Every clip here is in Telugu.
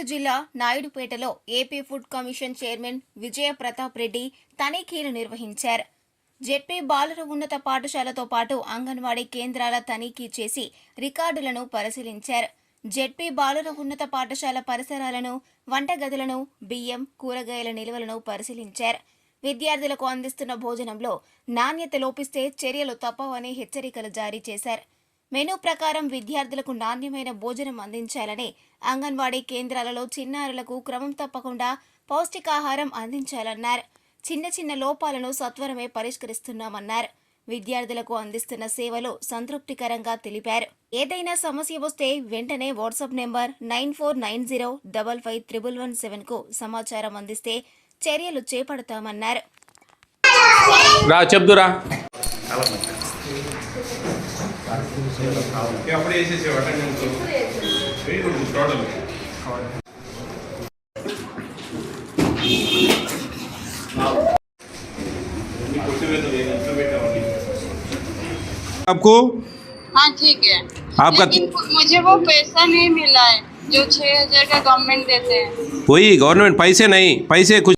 గుంటూరు జిల్లా నాయుడుపేటలో AP food commission chairman Vijaya Pratap Reddy తనిఖీలు నిర్వహించారు. జెడ్పీ బాలుర ఉన్నత పాఠశాలతో పాటు అంగన్వాడీ కేంద్రాల తనిఖీ చేసి రికార్డులను పరిశీలించారు. జెడ్పీ బాలుర ఉన్నత పాఠశాల పరిసరాలను వంటగదులను బియ్యం కూరగాయల నిల్వలను పరిశీలించారు. విద్యార్థులకు అందిస్తున్న భోజనంలో నాణ్యత లోపిస్తే చర్యలు తప్పవని హెచ్చరికలు జారీ చేశారు. మెనూ ప్రకారం విద్యార్థులకు నాణ్యమైన భోజనం అందించాలని అంగన్వాడీ కేంద్రాలలో చిన్నారులకు క్రమం తప్పకుండా పౌష్టికాహారం అందించాలన్నారు. చిన్న చిన్న లోపాలను సత్వరమే పరిష్కరిస్తున్నామన్నారు. విద్యార్థులకు అందిస్తున్న సేవలు సంతృప్తికరంగా తెలిపారు. ఏదైనా సమస్య వస్తే వెంటనే WhatsApp number nine four nine zero double five triple one సెవెన్కు సమాచారం అందిస్తే చర్యలు చేపడతామన్నారు. రా చెప్దురా. అప్పుడు వేసేసేవి అటెండెన్స్ వెరీ గుడ్ టోటల్ आपको हाँ ठीक है आपका- लेकिन मुझे वो पैसा नहीं मिला है जो छह हजार का गवर्नमेंट देते हैं वही गवर्नमेंट पैसे नहीं पैसे कुछ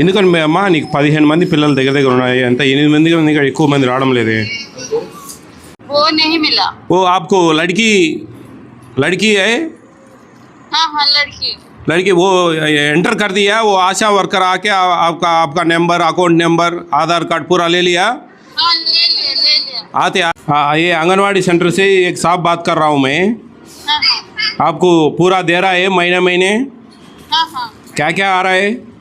ఎందుకని మీ అమ్మ నీకు పదిహేను మంది పిల్లలు దగ్గర దగ్గర ఉన్నాయి అంత ఎనిమిది మంది ఉంది ఇక్కడ ఎక్కువ మంది రావడం లేదే वो नहीं मिला ఓ आपको लड़की लड़की है हाँ हाँ लड़की लड़की वो एंटर कर दिया वो आशा वर्कर आके आ- आपका आपका number account number Aadhaar card पूरा ले लिया हाँ ले लिया ले लिया आते हाँ ये आंगनवाड़ी सेंटर से एक साहब बात कर रहा हूँ मैं हाँ हाँ आपको पूरा दे रहा है महीने महीने हाँ हाँ क्या क्या आ रहा है ट्वेंटी फाइव है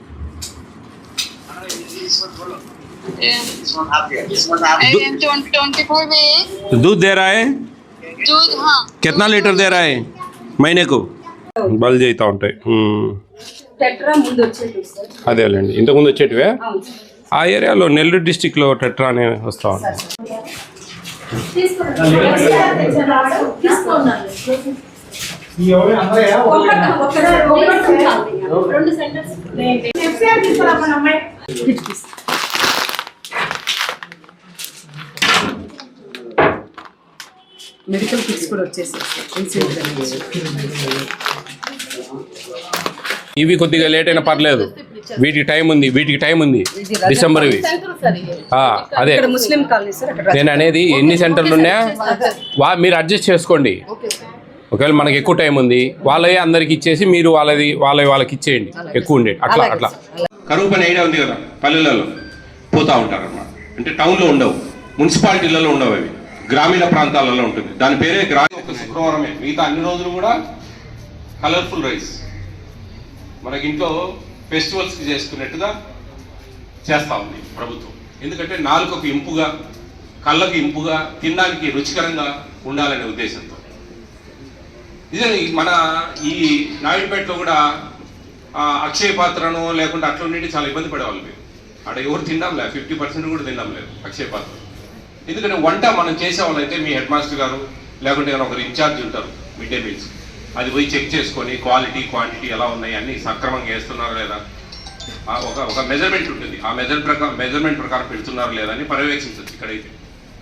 दूध दे रहा है दूध हाँ कितना लीटर दे रहा है महीने को బల్ చేస్తూ ఉంటాయి ఉమ్. టెట్రా ముందు వచ్చేది సార్ అదేలేండి ఇంతకుముందు వచ్చేటివే అవును ఆ ఏరియాలో నెల్లూరు డిస్టిక్లో టెట్రా అనే వస్తూ ఉంటాయి రెండు సెంటర్స్ మెడికల్ కిట్స్ కూడా వచ్చేసాయి ఇవి కొద్దిగా లేట్ అయినా పర్లేదు. వీటికి టైం ఉంది వీటికి టైం ఉంది. డిసెంబర్ అదే. ఇక్కడ ముస్లిం కాలనీ సార్ అక్కడ నేను అనేది ఎన్ని సెంటర్లు ఉన్నాయా? వా మీరు అడ్జస్ట్ చేసుకోండి. ఒకవేళ మనకి ఎక్కువ టైం ఉంది వాళ్ళే అందరికి ఇచ్చేసి మీరు వాళ్ళది వాళ్ళ వాళ్ళకి ఇచ్చేయండి. ఎక్కువ ఉండేది అట్లా అట్లా. కరువు పని ఐడియా ఉంది కదా పల్లెలలో పోతూ ఉంటారు అన్నమాట అంటే టౌన్లో ఉండవు మున్సిపాలిటీలలో ఉండవు అవి. గ్రామీణ ప్రాంతాలలో ఉంటుంది. దాని పేరే గ్రామీణ ఒక శుక్రవారమే. మిగతా అన్ని రోజులు కూడా కలర్ఫుల్ రైస్. మనకి ఇంట్లో ఫెస్టివల్స్కి చేసుకున్నట్టుగా చేస్తూ ఉంది ప్రభుత్వం. ఎందుకంటే నాలుకకు ఇంపుగా కళ్ళకు ఇంపుగా తినడానికి రుచికరంగా ఉండాలనే ఉద్దేశంతో. ఇదే మన ఈ నాయుడుపేటలో కూడా అక్షయ పాత్రను లేకుంటే అట్లా ఉండి చాలా ఇబ్బంది పడేవాళ్ళు మీరు. ఆడ ఎవరు తినడం లేదు ఫిఫ్టీ పర్సెంట్ కూడా తినడం లేదు అక్షయ పాత్ర. ఎందుకంటే వంట మనం చేసేవాళ్ళైతే మీ హెడ్ మాస్టర్ గారు లేకుంటే ఏమైనా ఒకరు ఇన్ఛార్జ్ ఉంటారు మిడ్ డే మీల్స్. అది పోయి చెక్ చేసుకొని క్వాలిటీ క్వాంటిటీ ఎలా ఉన్నాయి అన్ని సక్రమంగా వేస్తున్నారా లేదా? ఒక ఒక మెజర్మెంట్ ఉంటుంది. ఆ మెజర్ ప్రకారం మెజర్మెంట్ ప్రకారం పెడుతున్నారా లేదా అని పర్యవేక్షించవచ్చు ఇక్కడైతే.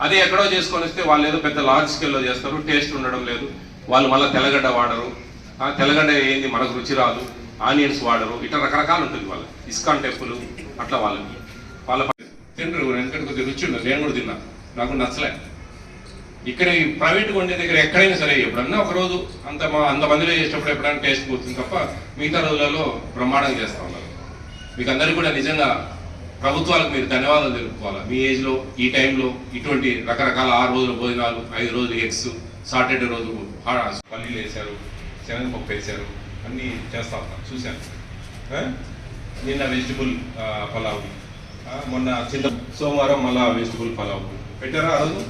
అదే ఎక్కడో చేసుకొని వస్తే వాళ్ళు ఏదో పెద్ద లార్జ్ స్కేల్లో చేస్తారు టేస్ట్ ఉండడం లేదు. వాళ్ళు మళ్ళీ తెల్లగడ్డ వాడరు. తెల్లగడ్డ ఏంది? మనకు రుచి రాదు. ఆనియన్స్ వాడరు ఇట్లా రకరకాలు ఉంటుంది వాళ్ళ ఇస్కాన్ టెంపుల్ అట్లా వాళ్ళకి. వాళ్ళ ప- తినరు ఎందుకంటే కొద్దిగా రుచి ఉండదు నేను కూడా తిన్నా. నాకు నచ్చలే. ఇక్కడ ఈ ప్రైవేట్గా ఉండే దగ్గర ఎక్కడైనా సరే ఎప్పుడన్నా ఒక రోజు అంత మా- అంత మందిలో చేసేటప్పుడు ఎప్పుడైనా టేస్ట్ పోతుంది తప్ప మిగతా రోజులలో బ్రహ్మాండంగా చేస్తా ఉన్నారు. మీకు అందరికీ కూడా నిజంగా ప్రభుత్వాలకు మీరు ధన్యవాదాలు తెలుపుకోవాలి? మీ ఏజ్లో ఈ టైంలో ఇటువంటి రకరకాల ఆరు రోజుల భోజనాలు ఐదు రోజులు ఎగ్స్ సాటర్డే రోజు పల్లీలు వేశారు శనగపప్పు వేశారు. అన్నీ చేస్తా ఉన్నాను చూశాను. నిన్న వెజిటబుల్ పలావ్. మొన్న చిన్న సోమవారం మళ్ళా వెజిటబుల్ పలావ్. పెట్టారా ఆ రోజు?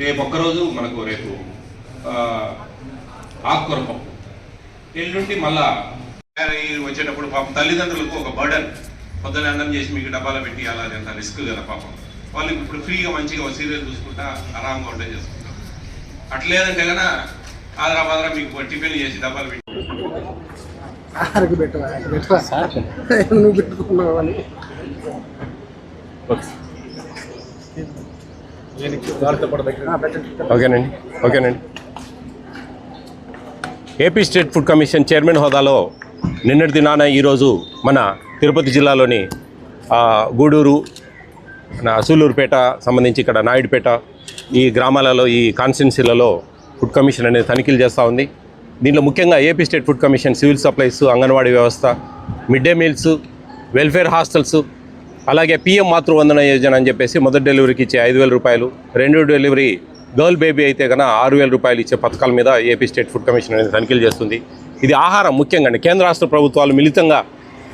రేపు ఒక్కరోజు మనకు రేపు ఆకుకూర పప్పు. ఎల్లుండి మళ్ళా వచ్చేటప్పుడు పాపం తల్లిదండ్రులకు ఒక బర్డన్ పొద్దున అన్నం చేసి మీకు డబ్బాలో పెట్టి అలా అంత రిస్క్ కదా పాపం. వాళ్ళు ఇప్పుడు ఫ్రీగా మంచిగా ఒక సీరియల్ చూసుకుంటా ఆరాంగా వంట చేసుకుంటాం. అట్లేదంటే కన్నా ఆదరా బాదరా మీకు టిఫిన్ చేసి డబ్బాలు పెట్టి. ఆరికి పెట్టవా? పెట్టవా? నువ్వు పెట్టుకున్నావు అని. ఓకేనండి ఓకేనండి. AP state food commission chairman హోదాలో నిన్నటి దినాన ఈరోజు మన తిరుపతి జిల్లాలోని ఆ, గూడూరు మన సూలూరుపేట సంబంధించి ఇక్కడ నాయుడుపేట ఈ గ్రామాలలో ఈ కాన్స్టిట్యున్సీలలో ఫుడ్ కమిషన్ అనేది తనిఖీలు చేస్తూ ఉంది. దీంట్లో ముఖ్యంగా AP state food commission civil supplies anganwadi వ్యవస్థ mid day meals welfare hostels అలాగే పిఎం మాతృవందన యోజన అని చెప్పేసి మొదటి డెలివరీకి ఇచ్చే ఐదు వేల రూపాయలు రెండో డెలివరీ గర్ల్ బేబీ అయితే కన్నా ఆరు వేల రూపాయలు ఇచ్చే పథకాల మీద ఏపీ స్టేట్ ఫుడ్ కమిషన్ అనేది తనిఖీలు చేస్తుంది. ఇది ఆహారం ముఖ్యంగా అండి. కేంద్ర రాష్ట్ర ప్రభుత్వాలు మిళితంగా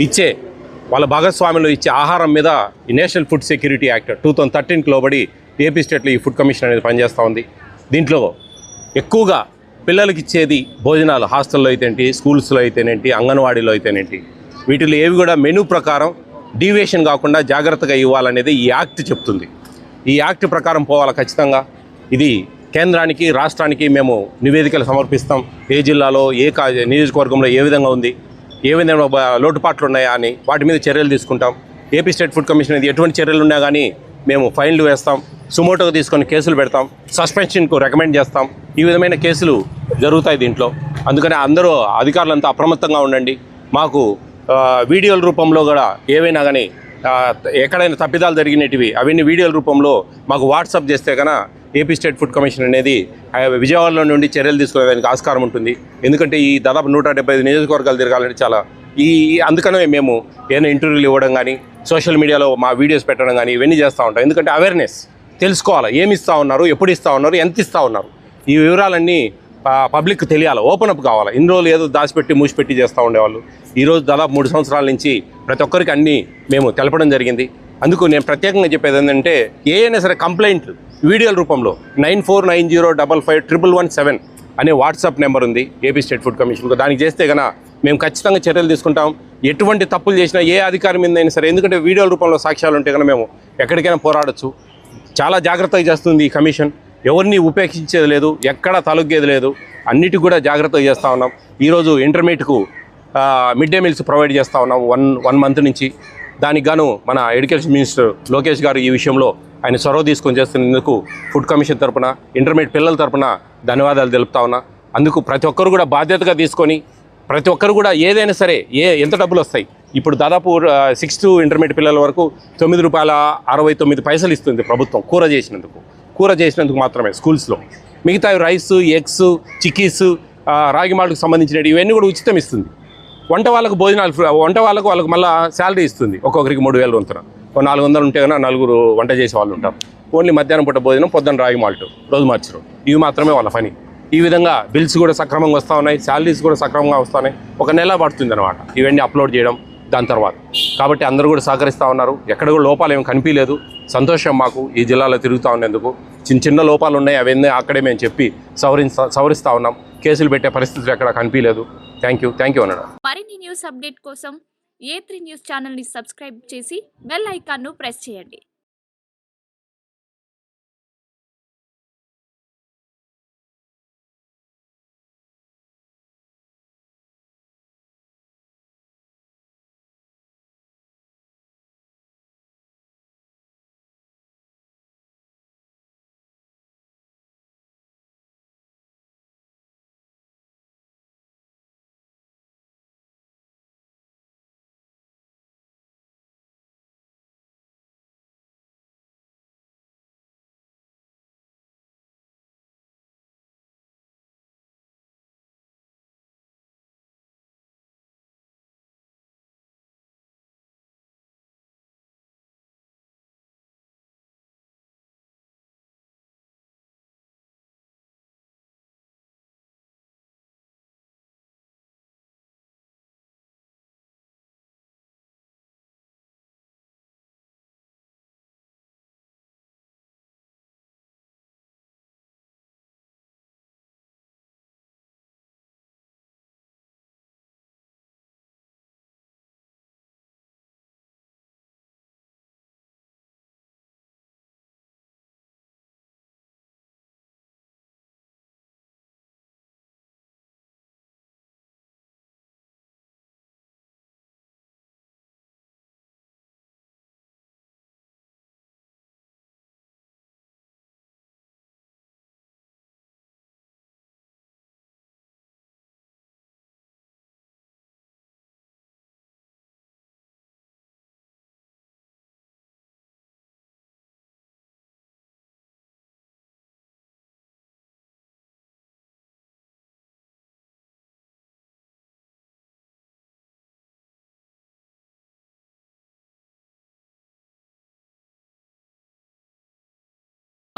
ఇచ్చే వాళ్ళ భాగస్వామ్యంలో ఇచ్చే ఆహారం మీద ఈ national food security act two thousand థర్టీన్కి లోబడి ఏపీ స్టేట్లో ఈ ఫుడ్ కమిషన్ అనేది పనిచేస్తూ ఉంది. దీంట్లో ఎక్కువగా పిల్లలకి ఇచ్చేది భోజనాలు హాస్టల్లో అయితేంటి స్కూల్స్లో అయితేనేంటి అంగన్వాడీలో అయితేనేంటి వీటిలో ఏవి కూడా మెనూ ప్రకారం డీవియేషన్ కాకుండా జాగ్రత్తగా ఇవ్వాలనేది ఈ యాక్ట్ చెప్తుంది. ఈ యాక్ట్ ప్రకారం పోవాలి ఖచ్చితంగా? ఇది కేంద్రానికి రాష్ట్రానికి మేము నివేదికలు సమర్పిస్తాం. ఏ జిల్లాలో ఏ కా నియోజకవర్గంలో ఏ విధంగా ఉంది ఏ విధంగా లోటుపాట్లు ఉన్నాయా అని వాటి మీద చర్యలు తీసుకుంటాం. ఏపీ స్టేట్ ఫుడ్ కమిషన్ అనేది ఎటువంటి చర్యలు ఉన్నా కానీ మేము ఫైన్లు వేస్తాం సుమోటోగా తీసుకొని కేసులు పెడతాం సస్పెన్షన్కు రికమెండ్ చేస్తాం. ఈ విధమైన కేసులు జరుగుతాయి దీంట్లో. అందుకని అందరూ అధికారులంతా అప్రమత్తంగా ఉండండి. మాకు వీడియోల రూపంలో కూడా ఏవైనా కానీ ఎక్కడైనా తప్పిదాలు జరిగినవి అవన్నీ వీడియోల రూపంలో మాకు వాట్సాప్ చేస్తే కన ఏపీ స్టేట్ ఫుడ్ కమిషన్ అనేది విజయవాడలో నుండి చర్యలు తీసుకునేదానికి ఆస్కారం ఉంటుంది. ఎందుకంటే ఈ దాదాపు నూట డెబ్బై ఐదు నియోజకవర్గాలు తిరగాలంటే చాలా ఈ అందుకనే మేము ఏదైనా ఇంటర్వ్యూలు ఇవ్వడం కానీ సోషల్ మీడియాలో మా వీడియోస్ పెట్టడం కానీ ఇవన్నీ చేస్తూ ఉంటాం. ఎందుకంటే అవేర్నెస్ తెలుసుకోవాలి. ఏమి ఇస్తూ ఉన్నారు ఎప్పుడు ఇస్తూ ఉన్నారు ఎంత ఇస్తూ ఉన్నారు. ఈ వివరాలన్నీ పబ్లిక్ తెలియాలి. ఓపెన్ అప్ కావాలి. ఇన్ని రోజులు ఏదో దాచిపెట్టి మూసిపెట్టి చేస్తూ ఉండేవాళ్ళు. ఈరోజు దాదాపు మూడు సంవత్సరాల నుంచి ప్రతి ఒక్కరికి అన్నీ మేము తెలపడం జరిగింది. అందుకు నేను ప్రత్యేకంగా చెప్పేది ఏంటంటే ఏ అయినా సరే కంప్లైంట్ వీడియోల రూపంలో nine four nine zero double five triple one seven అనే వాట్సాప్ నెంబర్ ఉంది. ఏపీ స్టేట్ ఫుడ్ కమిషన్కు దానికి చేస్తే కనుక మేము ఖచ్చితంగా చర్యలు తీసుకుంటాం. ఎటువంటి తప్పులు చేసినా ఏ అధికారి మీద అయినా సరే ఎందుకంటే వీడియోల రూపంలో సాక్ష్యాలు ఉంటే కనుక మేము ఎక్కడికైనా పోరాడొచ్చు. చాలా జాగ్రత్తగా చేస్తుంది ఈ కమిషన్. ఎవరిని ఉపేక్షించేది లేదు ఎక్కడ తలొగ్గేది లేదు. అన్నిటికి కూడా జాగ్రత్తగా చేస్తూ ఉన్నాం. ఈరోజు ఇంటర్మీడియట్కు మిడ్ డే మీల్స్ ప్రొవైడ్ చేస్తూ ఉన్నాం వన్ వన్ మంత్ నుంచి. దానికి గాను మన ఎడ్యుకేషన్ మినిస్టర్ లోకేష్ గారు ఈ విషయంలో ఆయన చొరవ తీసుకొని చేస్తున్నందుకు ఫుడ్ కమిషన్ తరపున ఇంటర్మీడియట్ పిల్లల తరపున ధన్యవాదాలు తెలుపుతా ఉన్నా. అందుకు ప్రతి ఒక్కరు కూడా బాధ్యతగా తీసుకొని ప్రతి ఒక్కరు కూడా ఏదైనా సరే ఏ ఎంత డబ్బులు వస్తాయి? ఇప్పుడు దాదాపు సిక్స్ టు ఇంటర్మీడియట్ పిల్లల వరకు తొమ్మిది రూపాయల అరవై తొమ్మిది పైసలు ఇస్తుంది ప్రభుత్వం కూర చేసినందుకు. కూర చేసినందుకు మాత్రమే స్కూల్స్లో. మిగతా రైస్ ఎగ్స్ చిక్కీస్ రాగి మాల్ట్కి సంబంధించినవి ఇవన్నీ కూడా ఉచితం ఇస్తుంది. వంట వాళ్ళకు భోజనాలు వంట వాళ్ళకు వాళ్ళకు మళ్ళీ శాలరీ ఇస్తుంది. ఒక్కొక్కరికి మూడు వేలు వంతున. ఒక నాలుగు వందలు ఉంటే కన్నా నలుగురు వంట చేసే వాళ్ళు ఉంటారు. ఓన్లీ మధ్యాహ్నం పూట భోజనం పొద్దున్న రాగి మాల్ట్ రోజు మార్చరు ఇవి మాత్రమే వాళ్ళ పని. ఈ విధంగా బిల్స్ కూడా సక్రమంగా వస్తూ ఉన్నాయి శాలరీస్ కూడా సక్రమంగా వస్తున్నాయి. ఒక నెల పడుతుంది అనమాట ఇవన్నీ అప్లోడ్ చేయడం దాని తర్వాత. కాబట్టి అందరూ కూడా సహకరిస్తూ ఉన్నారు. ఎక్కడ కూడా లోపాలు ఏమి కనిపించలేదు. సంతోషం మాకు ఈ జిల్లాలో తిరుగుతూ ఉన్నందుకు. చిన్న చిన్న లోపాలు ఉన్నాయి అవన్నీ అక్కడే మేము చెప్పి సవరిస్తా సవరిస్తూ ఉన్నాం. కేసులు పెట్టే పరిస్థితులు ఎక్కడ కనిపించలేదు. థ్యాంక్ యూ థ్యాంక్ యూ అన్నాడు. మరిన్ని న్యూస్ అప్డేట్ కోసం ఏ త్రీ న్యూస్ ఛానల్ని సబ్స్క్రైబ్ చేసి బెల్ ఐకాన్ను ప్రెస్ చేయండి.